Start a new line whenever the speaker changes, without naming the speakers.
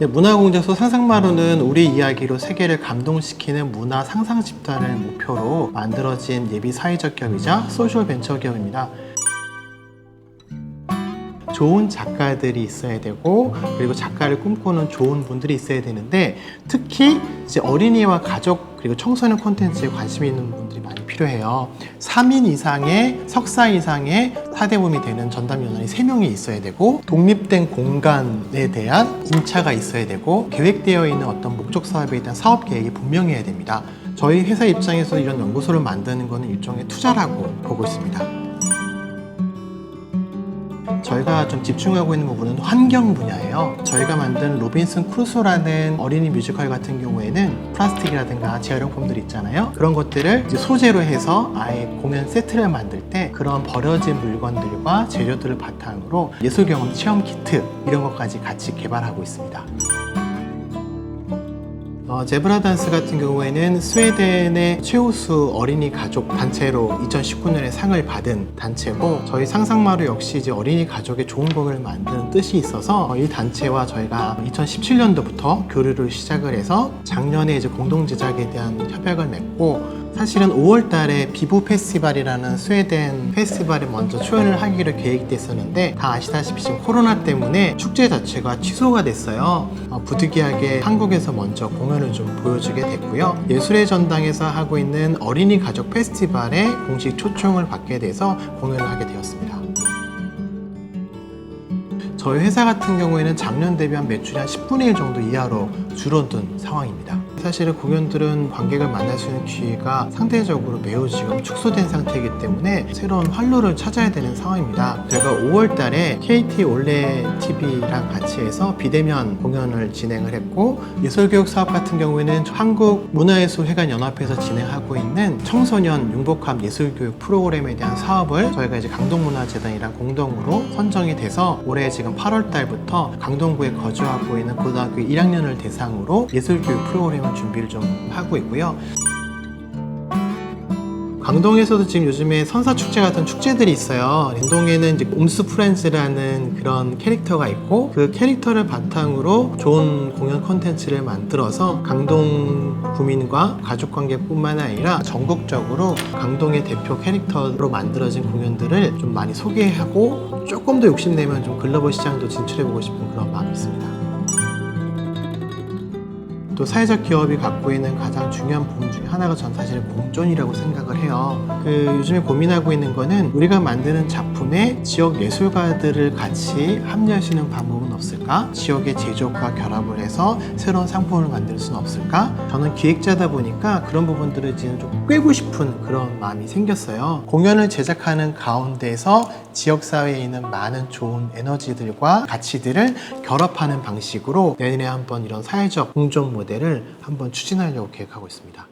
네, 문화공작소 상상마루는 우리 이야기로 세계를 감동시키는 문화 상상 집단을 목표로 만들어진 예비 사회적 기업이자 소셜 벤처 기업입니다. 좋은 작가들이 있어야 되고 그리고 작가를 꿈꾸는 좋은 분들이 있어야 되는데 특히 이제 어린이와 가족 그리고 청소년 콘텐츠에 관심이 있는 많이 필요해요. 3인 이상의 석사 이상의 사대범이 되는 전담위원이 3명이 있어야 되고 독립된 공간에 대한 임차가 있어야 되고 계획되어 있는 어떤 목적 사업에 대한 사업 계획이 분명해야 됩니다. 저희 회사 입장에서 이런 연구소를 만드는 것은 일종의 투자라고 보고 있습니다. 저희가 좀 집중하고 있는 부분은 환경 분야예요. 저희가 만든 로빈슨 크루소라는 어린이 뮤지컬 같은 경우에는 플라스틱이라든가 재활용품들 있잖아요. 그런 것들을 소재로 해서 아예 공연 세트를 만들 때 그런 버려진 물건들과 재료들을 바탕으로 예술 경험 체험 키트 이런 것까지 같이 개발하고 있습니다. 어, 제브라 단스 같은 경우에는 스웨덴의 최우수 어린이 가족 단체로 2019년에 상을 받은 단체고 저희 상상마루 역시 이제 어린이 가족의 좋은 공을 만드는 뜻이 있어서 어, 이 단체와 저희가 2017년도부터 교류를 시작을 해서 작년에 이제 공동 제작에 대한 협약을 맺고 사실은 5월 달에 비보 페스티벌이라는 스웨덴 페스티벌에 먼저 초연을 하기로 계획됐었는데 다 아시다시피 지금 코로나 때문에 축제 자체가 취소가 됐어요. 어, 부득이하게 한국에서 먼저 공연을 좀 보여주게 됐고요. 예술의 전당에서 하고 있는 어린이 가족 페스티벌에 공식 초청을 받게 돼서 공연을 하게 되었습니다. 저희 회사 같은 경우에는 작년 대비 한 매출이 한 10분의 1 정도 이하로 줄어든 상황입니다. 사실은 공연들은 관객을 만날 수 있는 기회가 상대적으로 매우 지금 축소된 상태이기 때문에 새로운 활로를 찾아야 되는 상황입니다. 제가 5월 달에 KT 올레 TV랑 같이 해서 비대면 공연을 진행을 했고 예술교육 사업 같은 경우에는 한국 문화예술회관 연합회에서 진행하고 있는 청소년 융복합 예술교육 프로그램에 대한 사업을 저희가 이제 강동문화재단이랑 공동으로 선정이 돼서 올해 지금 8월 달부터 강동구에 거주하고 있는 고등학교 1학년을 대상으로 예술교육 프로그램을 준비를 좀 하고 있고요. 강동에서도 지금 요즘에 선사 축제 같은 축제들이 있어요. 강동에는 이제 옴스 프렌즈라는 그런 캐릭터가 있고 그 캐릭터를 바탕으로 좋은 공연 콘텐츠를 만들어서 강동 구민과 가족 관계뿐만 아니라 전국적으로 강동의 대표 캐릭터로 만들어진 공연들을 좀 많이 소개하고 조금 더 욕심내면 좀 글로벌 시장도 진출해보고 싶은 그런 마음이 있습니다. 또 사회적 기업이 갖고 있는 가장 중요한 부분 중에 하나가 전 사실 공존이라고 생각을 해요. 그 요즘에 고민하고 있는 거는 우리가 만드는 작품에 지역 예술가들을 같이 있는 방법은 없을까? 지역의 제조과 결합을 해서 새로운 상품을 만들 수는 없을까? 저는 기획자다 보니까 그런 부분들을 지금 좀 꿰고 싶은 그런 마음이 생겼어요. 공연을 제작하는 가운데서 지역사회에 있는 많은 좋은 에너지들과 가치들을 결합하는 방식으로 내년에 한번 이런 사회적 공존 모델을 한번 추진하려고 계획하고 있습니다.